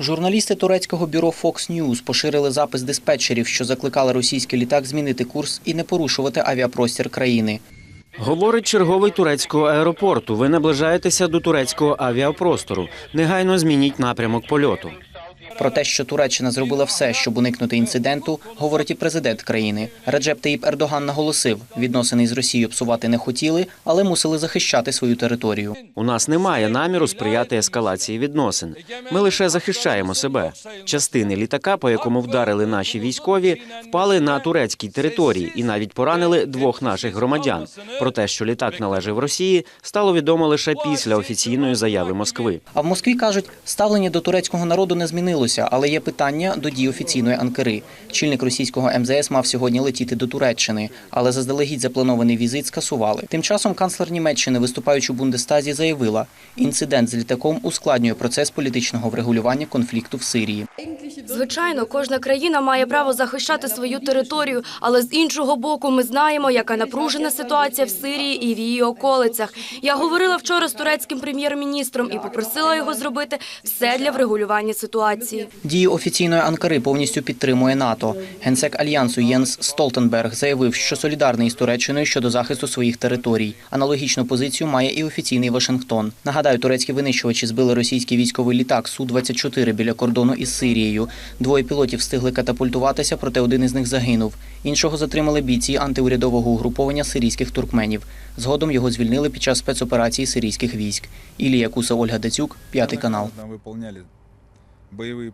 Журналісти турецького бюро Fox News поширили запис диспетчерів, що закликали російський літак змінити курс і не порушувати авіапростір країни. Говорить черговий турецького аеропорту. Ви наближаєтеся до турецького авіапростору. Негайно змініть напрямок польоту. Про те, що Туреччина зробила все, щоб уникнути інциденту, говорить і президент країни. Реджеп Таїп Ердоган наголосив, відносини з Росією псувати не хотіли, але мусили захищати свою територію. У нас немає наміру сприяти ескалації відносин. Ми лише захищаємо себе. Частини літака, по якому вдарили наші військові, впали на турецькій території і навіть поранили двох наших громадян. Про те, що літак належав Росії, стало відомо лише після офіційної заяви Москви. А в Москві кажуть, ставлення до турецького народу не змінилося, але є питання до дій офіційної Анкари. Чільник російського МЗС мав сьогодні летіти до Туреччини, але заздалегідь запланований візит скасували. Тим часом канцлер Німеччини, виступаючи у Бундестазі, заявила, інцидент з літаком ускладнює процес політичного врегулювання конфлікту в Сирії. Звичайно, кожна країна має право захищати свою територію, але з іншого боку, ми знаємо, яка напружена ситуація в Сирії і в її околицях. Я говорила вчора з турецьким прем'єр-міністром і попросила його зробити все для врегулювання ситуації. Дії офіційної Анкари повністю підтримує НАТО. Генсек альянсу Єнс Столтенберг заявив, що солідарний із Туреччиною щодо захисту своїх територій. Аналогічну позицію має і офіційний Вашингтон. Нагадаю, турецькі винищувачі збили російський військовий літак су 24 біля кордону із Сирією. Двоє пілотів встигли катапультуватися, проте один із них загинув. Іншого затримали бійці антиурядового угруповання сирійських туркменів. Згодом його звільнили під час спецоперації сирійських військ. Ілія Куса, Ольга Дацюк, п'ятий канал. Боевые